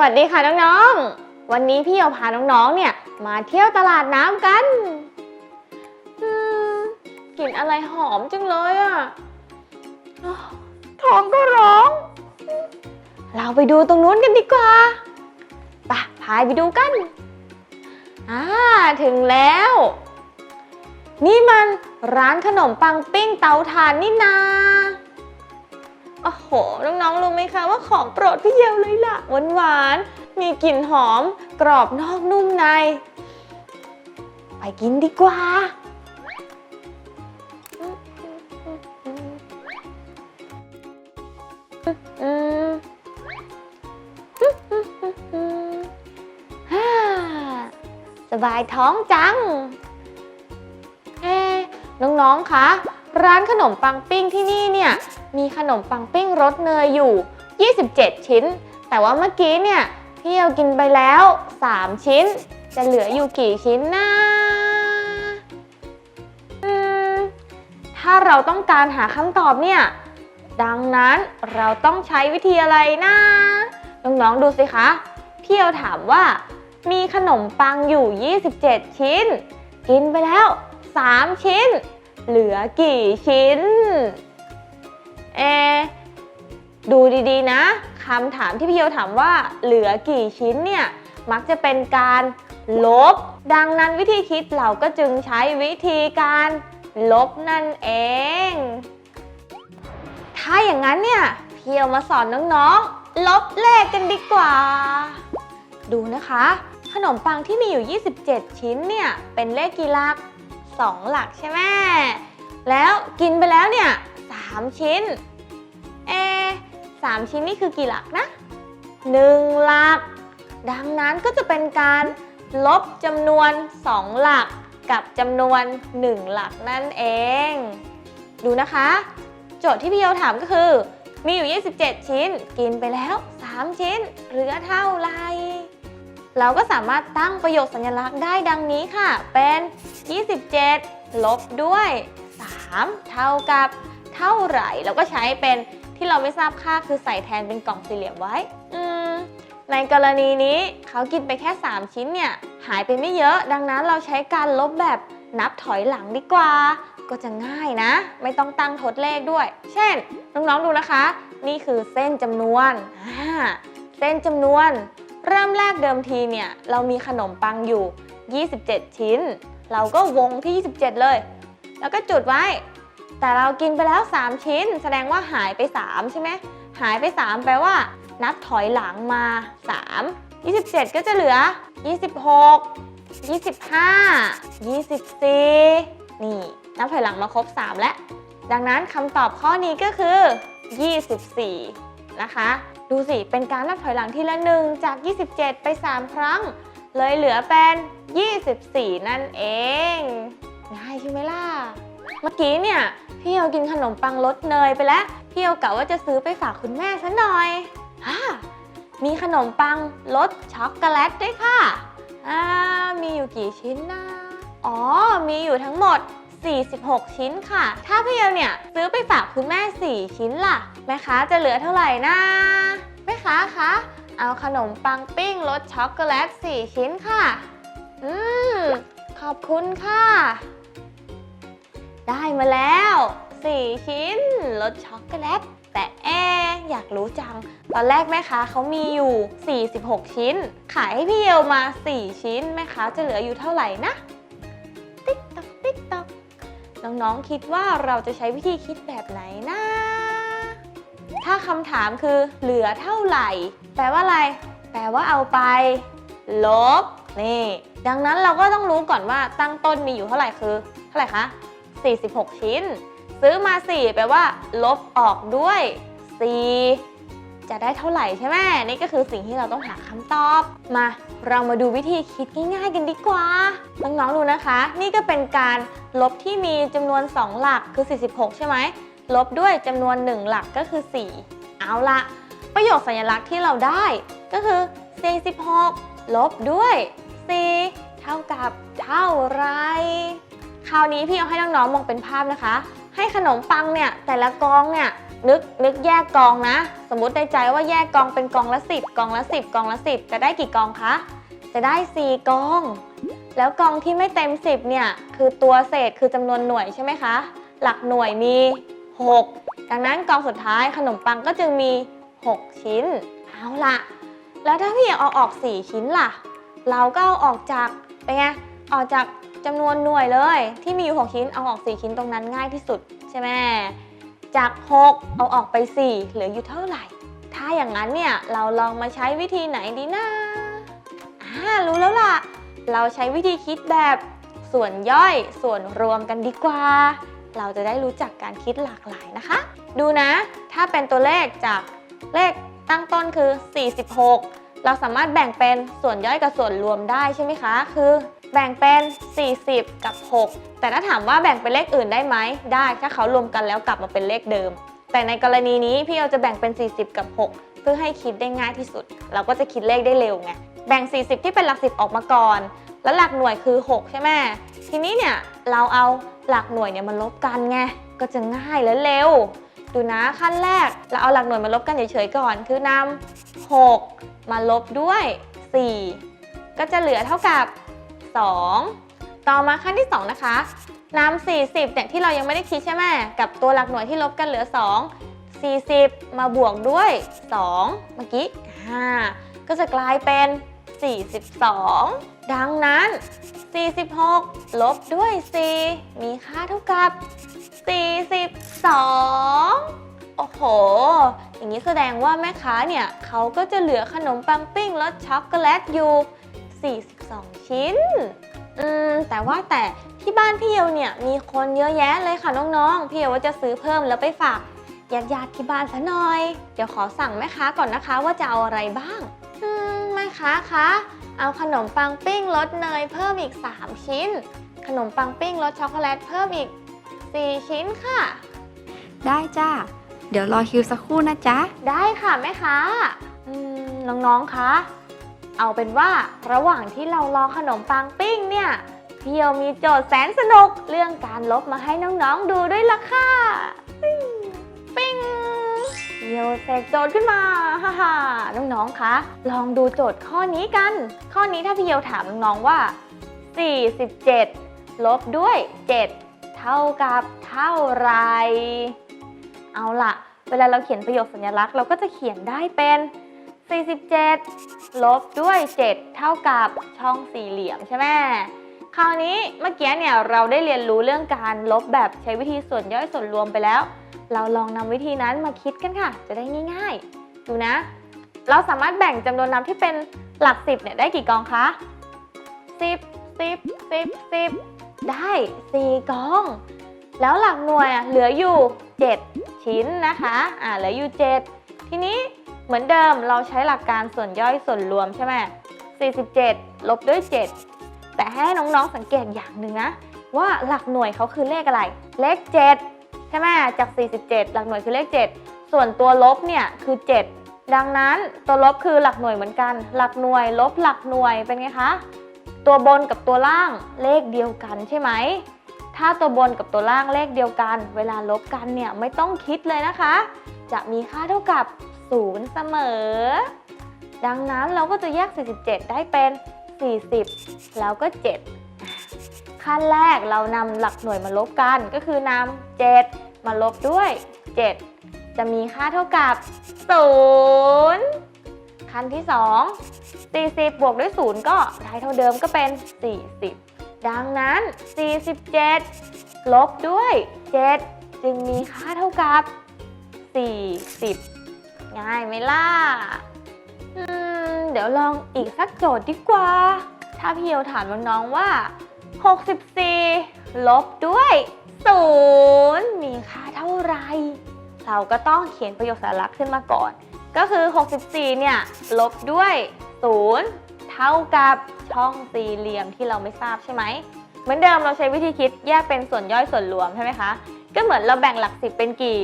วัสดีค่ะน้องๆ วันนี้พี่เอาพาน้องๆ เนี่ยมาเที่ยวตลาดน้ำกันอกลิ่นอะไรหอมจังเลยอะท้องก็ร้อง เราไปดูตรงนู้นกันดีกว่าไปะพายไปดูกัน อ่า ถึงแล้ว นี่มันร้านขนมปังปิ้งเตาถ่านนี่นา โอ้โห น้องๆ รู้ไหมคะว่าของโปรดพี่เยลเลยล่ะหวานหวานๆมีกลิ่นหอม กรอบนอกนุ่มใน ไปกินดีกว่าอืมฮ่า สบายท้องจัง เอ๊น้องๆ คะ ร้านขนมปังปิ้งที่นี่เนี่ย มีขนมปังปิ้งรสเนยอยู่ 27 ชิ้น แต่ว่าเมื่อกี้เนี่ยพี่เอากินไปแล้ว 3 ชิ้น จะเหลืออยู่กี่ชิ้นนะถ้าเราต้องการหาคำตอบเนี่ย ดังนั้นเราต้องใช้วิธีอะไรนะน้องๆดูสิคะพี่เอาถามว่า มีขนมปังอยู่ 27 ชิ้น กินไปแล้ว 3 ชิ้น เหลือกี่ชิ้น เอดูดีๆนะคำถามที่พี่เยถามว่าเหลือกี่ชิ้นเนี่ยมักจะเป็นการลบ ดังนั้นวิธีคิดเราก็จึงใช้วิธีการลบนั่นเอง ถ้าอย่างนั้นเนี่ยพี่เยลมาสอนน้องๆ ลบเลขกันดีกว่า ดูนะคะ ขนมปังที่มีอยู่ 27 ชิ้นเนี่ยเป็นเลขกี่หลัก 2 หลักใช่ไหมแล้วกินไปแล้วเนี่ย3ชิ้น เอสามชิ้นนี่คือกี่หลักนะ1หลัก ดังนั้นก็จะเป็นการลบจำนวน 2 หลักกับจำนวน 1 หลักนั่นเอง ดูนะคะ โจทย์ที่พี่โยถามก็คือ มีอยู่ 27 ชิ้น กินไปแล้ว 3 ชิ้น เหลือเท่าไร เราก็สามารถตั้งประโยคสัญลักษณ์ได้ดังนี้ค่ะ เป็น 27 ลบด้วย 3 เท่ากับเท่าไหร่เราก็ใช้เป็น ที่เราไม่ทราบค่าคือใส่แทนเป็นกล่องสี่เหลี่ยมไว้ อืม ในกรณีนี้เขากินไปแค่ 3 ชิ้นเนี่ย หายไปไม่เยอะ ดังนั้นเราใช้การลบแบบนับถอยหลังดีกว่า ก็จะง่ายนะ ไม่ต้องตั้งทดเลขด้วย เช่น น้องๆดูนะคะ นี่คือเส้นจำนวนเส้นจำนวน เริ่มแรกเดิมทีเนี่ย เรามีขนมปังอยู่ 27 ชิ้น เราก็วงที่ 27 เลย แล้วก็จุดไว้ แต่เรากินไปแล้ว 3 ชิ้น แสดงว่าหายไป 3 ใช่ไหมหายไป 3 แปลว่า นับถอยหลังมา 3 27 ก็จะเหลือ 26 25 24 นี่ นับถอยหลังมาครบ 3 แล้ว ดังนั้นคำตอบข้อนี้ก็คือ 24 นะคะ ดูสิ เป็นการนับถอยหลังทีละหนึ่งจาก 27 ไป 3 ครั้ง เลยเหลือเป็น 24 นั่นเอง ง่ายใช่ไหมล่ะ เมื่อกี้เนี่ยพี่เอากินขนมปังรสเนยไปแล้ว พี่เอากะว่าจะซื้อไปฝากคุณแม่ซะหน่อยอ่ามีขนมปังรสช็อกโกแลตด้วยค่ะอ่ามีอยู่กี่ชิ้นนะอ๋อ มีอยู่ทั้งหมด 46 ชิ้นค่ะ ถ้าพี่เอเนี่ยซื้อไปฝากคุณแม่ 4 ชิ้นล่ะ แม่ค้าจะเหลือเท่าไหร่นะแม่ค้าคะเอาขนมปังปิ้งรสช็อกโกแลต 4 ชิ้นค่ะ อืม ขอบคุณค่ะ ได้มาแล้ว 4 ชิ้นรสช็อกโกแลต แต่แออยากรู้จัง ตอนแรกแม่ค้าเขามีอยู่ 46 ชิ้น ขายให้พี่เยลมา 4 ชิ้น แม่ค้าจะเหลืออยู่เท่าไหร่นะ ติ๊กตอกติ๊กตอกน้องๆคิดว่าเราจะใช้วิธีคิดแบบไหนนะ ถ้าคำถามคือเหลือเท่าไหร่ แปลว่าอะไร แปลว่าเอาไป ลบ นี่ ดังนั้นเราก็ต้องรู้ก่อนว่าตั้งต้นมีอยู่เท่าไหร่คือ เท่าไหร่คะ 46 ชิ้น ซื้อมา 4 แปลว่า ลบออกด้วย 4 จะได้เท่าไหร่ใช่ไหมนี่ก็คือสิ่งที่เราต้องหาคำตอบ มา เรามาดูวิธีคิดง่ายๆกันดีกว่า น้องๆดูนะคะ นี่ก็เป็นการลบที่มีจำนวน 2 หลักคือ 46 ใช่ไหม ลบด้วยจำนวน 1 หลักก็คือ 4 เอาละประโยคสัญลักษณ์ที่เราได้ก็คือ 46 ลบด้วย 4 เท่ากับเท่าไหร คราวนี้พี่เอาให้น้องๆมองเป็นภาพนะคะ ให้ขนมปังเนี่ยแต่ละกองเนี่ยนึกนึกแยกกองนะ สมมติในใจว่าแยกกองเป็นกองละ 10 กองละ 10 กองละ 10 จะได้กี่กองคะ จะได้ 4 กอง แล้วกองที่ไม่เต็ม 10เนี่ยคือตัวเศษคือจำนวนหน่วยใช่ไหมคะ หลักหน่วยมี 6 ดังนั้นกองสุดท้ายขนมปังก็จึงมี 6 ชิ้น เอาละแล้วถ้าพี่อยากเอาออก 4 ชิ้นล่ะ เราก็เอาออกจากเป็นไงออกจาก จำนวนหน่วยเลย ที่มีอยู่ 6 ชิ้นเอาออก 4 ชิ้นตรงนั้นง่ายที่สุดใช่ไหมจาก 6 เอาออกไป 4 เหลืออยู่เท่าไหร่ ถ้าอย่างนั้นเนี่ยเราลองมาใช้วิธีไหนดีนะอ่ารู้แล้วล่ะ เราใช้วิธีคิดแบบส่วนย่อยส่วนรวมกันดีกว่า เราจะได้รู้จักการคิดหลากหลายนะคะ ดูนะ ถ้าเป็นตัวเลขจากเลขตั้งต้นคือ 46 เราสามารถแบ่งเป็นส่วนย่อยกับส่วนรวมได้ใช่ไหมคะ คือ แบ่งเป็น 40 กับ 6 แต่ถ้าถามว่าแบ่งเป็นเลขอื่นได้ไหมได้ ถ้าเขารวมกันแล้วกลับมาเป็นเลขเดิม แต่ในกรณีนี้พี่เราจะแบ่งเป็น 40 กับ 6 เพื่อให้คิดได้ง่ายที่สุด เราก็จะคิดเลขได้เร็วไงแบ่ง 40 ที่เป็นหลัก10ออกมาก่อน แล้วหลักหน่วยคือ 6 ใช่ไหมทีนี้เนี่ยเราเอาหลักหน่วยเนี่ยมาลบกันไงก็จะง่ายและเร็ว ดูนะขั้นแรกเราเอาหลักหน่วยมาลบกันเฉยๆก่อน คือนำ6 มาลบด้วย 4 ก็จะเหลือเท่ากับ 2 ต่อมาขั้นที่ 2 นะคะนำ40เนี่ยที่เรายังไม่ได้คิดใช่ไหมกับตัวหลักหน่วยที่ลบกันเหลือ 2 40 มาบวกด้วย 2 เมื่อกี้ 5 ก็จะกลายเป็น 42 ดังนั้น 46 ลบด้วย 4 มีค่าเท่ากับ 42 โอ้โห อย่างนี้แสดงว่าแม่ค้าเนี่ย เขาก็จะเหลือขนมปังปิ้งรสช็อกโกแลตอยู่ 42 ชิ้น อืม แต่ว่าแต่ที่บ้านพี่เยวเนี่ยมีคนเยอะแยะเลยค่ะน้องๆ พี่เยวว่าจะซื้อเพิ่มแล้วไปฝากญาติญาติๆที่บ้านซะหน่อย เดี๋ยวขอสั่งแม่ค้าก่อนนะคะว่าจะเอาอะไรบ้าง อืม แม่ค้าคะ เอาขนมปังปิ้งรสเนยเพิ่มอีก 3 ชิ้น ขนมปังปิ้งรสช็อกโกแลตเพิ่มอีก 4 ชิ้นค่ะ ได้จ้า เดี๋ยวรอคิวสักครู่นะจ๊ะ ได้ค่ะแม่ค้า อืม น้องๆ คะ เอาเป็นว่าระหว่างที่เรารอขนมปังปิ้งเนี่ยพี่เยวมีโจทย์แสนสนุกเรื่องการลบมาให้น้องๆดูด้วยล่ะค่ะ ปิ้งปิ้งพี่เยวเสกโจทย์ขึ้นมาฮ่าฮ่าน้องๆคะลองดูโจทย์ข้อนี้กัน ข้อนี้ถ้าพี่เยวถามน้องๆว่า 47 ลบด้วย 7 เท่ากับเท่าไหรเอาล่ะ เวลาเราเขียนประโยคสัญลักษณ์เราก็จะเขียนได้เป็น 47 ลบด้วย 7 เท่ากับช่องสี่เหลี่ยมใช่ไหมคราวนี้เมื่อกี้เนี่ยเราได้เรียนรู้เรื่องการลบแบบใช้วิธีส่วนย่อยส่วนรวมไปแล้ว เราลองนำวิธีนั้นมาคิดกันค่ะ จะได้ง่ายๆ ดูนะ เราสามารถแบ่งจำนวนนำที่เป็นหลัก10เนี่ยได้กี่กองคะ10 10 10 10ได้4กอง แล้วหลักหน่วยอะเหลืออยู่ 7 ชิ้นนะคะ อ่าเหลืออยู่ 7 ทีนี้ เหมือนเดิมเราใช้หลักการส่วนย่อยส่วนรวมใช่ไหม47 ลบด้วย 7 แต่ให้น้องๆสังเกตอย่างหนึ่งนะ ว่าหลักหน่วยเขาคือเลขอะไร เลข 7 ใช่ไหมจาก 47 หลักหน่วยคือเลข 7 ส่วนตัวลบเนี่ยคือ 7 ดังนั้นตัวลบคือหลักหน่วยเหมือนกัน หลักหน่วยลบหลักหน่วยเป็นไงคะ ตัวบนกับตัวล่างเลขเดียวกันใช่ไหม ถ้าตัวบนกับตัวล่างเลขเดียวกัน เวลาลบกันเนี่ยไม่ต้องคิดเลยนะคะ จะมีค่าเท่ากับ 0 เสมอ ดังนั้นเราก็จะแยก 47 ได้เป็น 40 แล้วก็ 7 ขั้นแรกเรานำหลักหน่วยมาลบกัน ก็คือนำ7 มาลบด้วย 7 จะมีค่าเท่ากับ 0 ขั้นที่ 2 40 บวกด้วย 0 ก็ได้เท่าเดิมก็เป็น 40 ดังนั้น 47 ลบด้วย 7 จึงมีค่าเท่ากับ 40 ง่ายไหมล่ะเดี๋ยวลองอีกสักโจทย์ดีกว่า ถ้าพี่เอวถามน้องๆว่า 64 ลบด้วย0มีค่าเท่าไหรเราก็ต้องเขียนประโยคสัญลักษณ์ขึ้นมาก่อน ก็คือ 64 เนี่ย ลบด้วย 0 เท่ากับช่องสี่เหลี่ยมที่เราไม่ทราบใช่ไหม เหมือนเดิมเราใช้วิธีคิดแยกเป็นส่วนย่อยส่วนรวมใช่ไหมคะ ก็เหมือนเราแบ่งหลักสิบเป็นกี่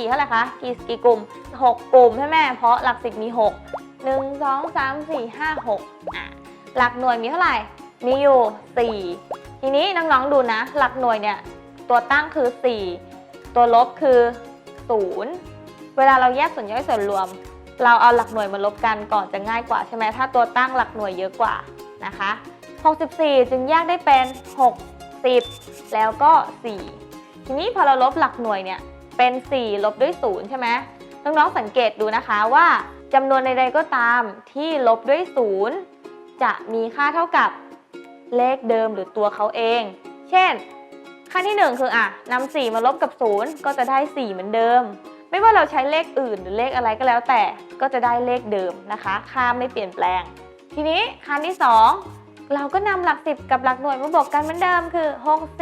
กี่เท่าไหร่คะ กี่กี่กลุ่ม 6 กลุ่มใช่ไหมเพราะหลักสิบมี 6 1 2 3 4 5 6อะหลักหน่วยมีเท่าไหร่ มีอยู่ 4 ทีนี้น้องๆดูนะ หลักหน่วยเนี่ยตัวตั้งคือ 4 ตัวลบคือ 0 เวลาเราแยกส่วนย่อยส่วนรวม เราเอาหลักหน่วยมาลบกันก่อนจะง่ายกว่าใช่ไหมถ้าตัวตั้งหลักหน่วยเยอะกว่านะคะ 64 จึงแยกได้เป็น 60 แล้วก็ 4 ทีนี้พอเราลบหลักหน่วยเนี่ย เป็น4ลบด้วย0ใช่ไหมน้องๆสังเกตดูนะคะว่าจำนวนใดๆก็ตามที่ลบด้วย0จะมีค่าเท่ากับเลขเดิมหรือตัวเขาเอง เช่น ค่าที่ 1 คืออะนำ4มาลบกับ 0 ก็จะได้ 4 เหมือนเดิม ไม่ว่าเราใช้เลขอื่นหรือเลขอะไรก็แล้วแต่ก็จะได้เลขเดิมนะคะ ค่าไม่เปลี่ยนแปลง ทีนี้ค่าที่ 2 เราก็นำหลัก 10 กับหลักหน่วยมาบวกกันเหมือนเดิมคือ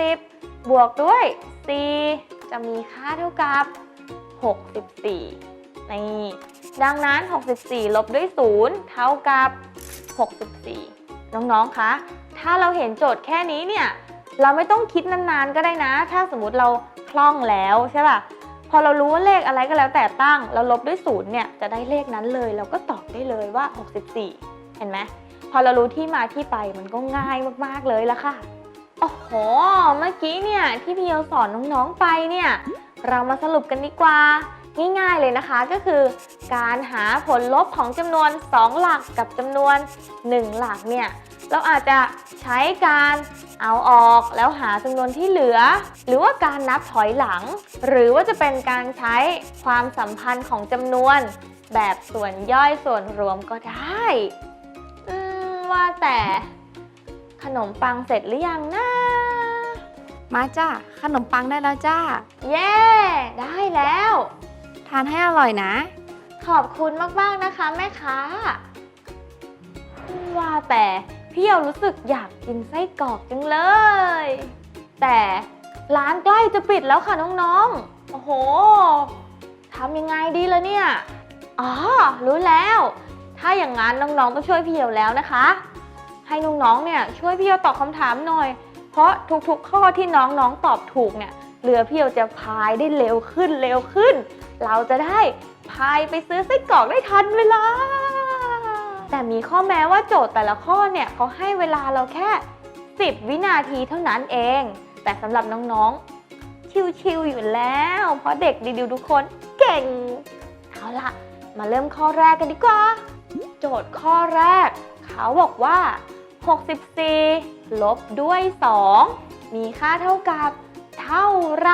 60 บวกด้วย 4 จะมีค่าเท่ากับ 64 นี่ ดังนั้น 64 ลบด้วย 0 เท่ากับ 64 น้องๆ คะ ถ้าเราเห็นโจทย์แค่นี้เนี่ย เราไม่ต้องคิดนานๆ ก็ได้นะ ถ้าสมมติเราคล่องแล้วใช่ป่ะ พอเรารู้ว่าเลขอะไรก็แล้วแต่ตั้ง เราลบด้วยศูนย์เนี่ย จะได้เลขนั้นเลย เราก็ตอบได้เลยว่า 64 เห็นไหม พอเรารู้ที่มาที่ไปมันก็ง่ายมากๆ เลยละค่ะ โอ้โห เมื่อกี้เนี่ยที่พี่เยลสอนน้องๆไปเนี่ย เรามาสรุปกันดีกว่า ง่ายๆเลยนะคะก็คือ การหาผลลบของจำนวน 2 หลักกับจำนวน 1 หลักเนี่ย เราอาจจะใช้การเอาออกแล้วหาจำนวนที่เหลือ หรือว่าการนับถอยหลัง หรือว่าจะเป็นการใช้ความสัมพันธ์ของจำนวน แบบส่วนย่อยส่วนรวมก็ได้ว่าแต่ ขนมปังเสร็จหรือยังนะ มาจ้าขนมปังได้แล้วจ้า เย้ ได้แล้ว ทานให้อร่อยนะ ขอบคุณมาก ๆ นะคะ แม่ค้า ว่าแต่พี่เยารู้สึกอยากกินไส้กรอกจังเลย แต่ร้านใกล้จะปิดแล้วค่ะน้องๆ โอ้โห ทำยังไงดีล่ะเนี่ย อ๋อ รู้แล้ว ถ้าอย่างนั้นน้องๆต้องช่วยพี่เยาแล้วนะคะ ให้น้องๆ เนี่ยช่วยพี่เยตอบคำถามหน่อย เพราะทุกๆ ข้อที่น้องๆ ตอบถูกเนี่ยเรือพี่เยจะพายได้เร็วขึ้นเร็วขึ้น เราจะได้พายไปซื้อไส้กรอกได้ทันเวลา แต่มีข้อแม้ว่าโจทย์แต่ละข้อเนี่ยเขาให้เวลาเราแค่ 10 วินาทีเท่านั้นเอง แต่สำหรับน้องๆ ชิวๆอยู่แล้ว เพราะเด็กดีๆทุกคนเก่ง เอาละมาเริ่มข้อแรกกันดีกว่า โจทย์ข้อแรก เขาบอกว่า 64 ลบด้วย 2 มีค่าเท่ากับเท่าไร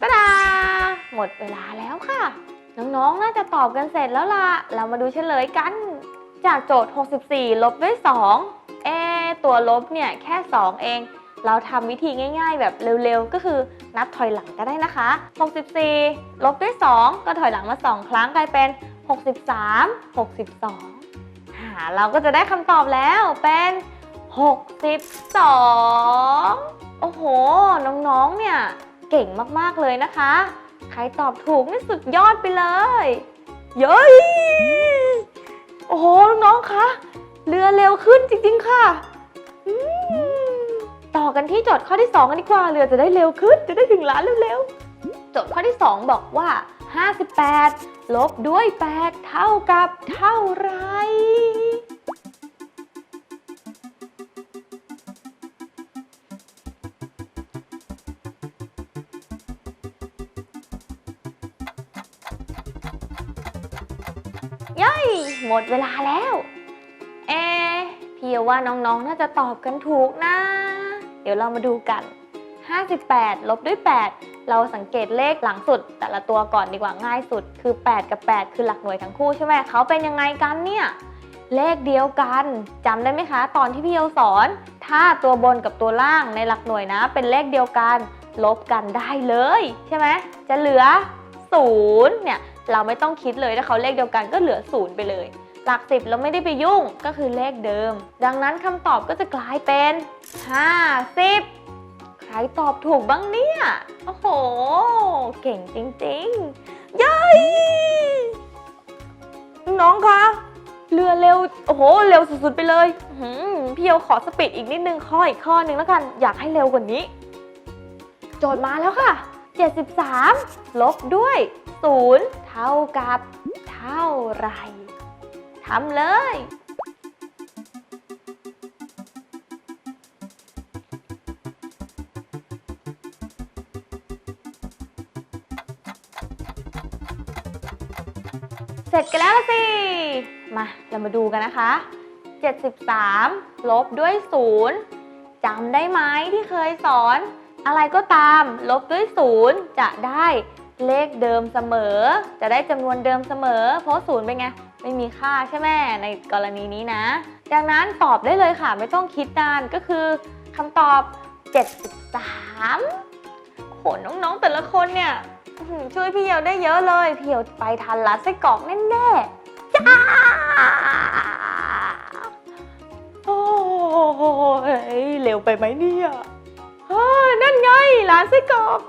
ตะดาหมดเวลาแล้วค่ะ น้องๆ น่าจะตอบกันเสร็จแล้วล่ะ เรามาดูเฉลยกัน จากโจทย์ 64 ลบด้วย 2 เอ ตัวลบเนี่ยแค่ 2 เอง เราทำวิธีง่าย ๆ แบบเร็วๆ ก็คือนับถอยหลังก็ได้นะคะ 64 ลบด้วย 2 ก็ถอยหลังมา 2 ครั้งกลายเป็น 63 62อ่าเราก็จะได้คำตอบแล้วเป็น 62 โอ้โห น้องๆ เนี่ยเก่งมากๆ เลยนะคะ ใครตอบถูกนี่สุดยอดไปเลย เย้ยโอ้โห น้องๆ คะ เรือเร็วขึ้นจริง ๆ ค่ะ ต่อกันที่โจทย์ข้อที่ 2 กันดีกว่าเรือจะได้เร็วขึ้น จะได้ถึงร้านเร็วๆโจทย์ข้อที่ 2 บอกว่า 58 ลบด้วย 8 เท่ากับเท่าไรเย้ยหมดเวลาแล้ว พี่ว่าน้องๆ น่าจะตอบกันถูกนะ เดี๋ยวเรามาดูกัน 58 ลบด้วย 8 เราสังเกตเลขหลังสุด แต่ละตัวก่อนดีกว่าง่ายสุด คือ 8 กับ 8 คือหลักหน่วยทั้งคู่ใช่ไหมเขาเป็นยังไงกันเนี่ยเลขเดียวกันจำได้ไหมคะ ตอนที่พี่เยาสอน ถ้าตัวบนกับตัวล่างในหลักหน่วยนะ เป็นเลขเดียวกัน ลบกันได้เลย ใช่ไหมจะเหลือศูนย์เนี่ยเราไม่ต้องคิดเลยถ้าเขาเลขเดียวกันก็เหลือศูนย์ไปเลย หลักสิบเราไม่ได้ไปยุ่งก็คือเลขเดิม ดังนั้นคำตอบก็จะกลายเป็น 50 ใครตอบถูกบ้างเนี่ย โอ้โห เก่งจริงๆ เย้ยน้องคะเรือเร็ว โอ้โห เร็วสุดๆไปเลยหืพี่เยวขอสปีดอีกนิดนึงข้ออีกข้อนึงแล้วกัน อยากให้เร็วกว่านี้ โจทย์มาแล้วค่ะ 73 ลบด้วย 0 เท่ากับเท่าไหร่ ทำเลย เสร็จกันแล้วละสิ มาเรามาดูกันนะคะ 73 ลบด้วย 0จำได้ไหมที่เคยสอน อะไรก็ตาม ลบด้วย 0 จะได้ เลขเดิมเสมอ จะได้จำนวนเดิมเสมอ เพราะ0เป็นไง ไม่มีค่าใช่ไหมในกรณีนี้นะ ดังนั้นตอบได้เลยค่ะ ไม่ต้องคิดนานก็คือคำตอบ 73โหน้องๆแต่ละคนเนี่ยช่วยพี่เหี่ยวได้เยอะเลย พี่เหี่ยวไปทันร้านไส้กรอกแน่ๆจ้าโอ้ยเร็วไปไหมเนี่ยเฮ้ยนั่นไงร้านไส้กรอก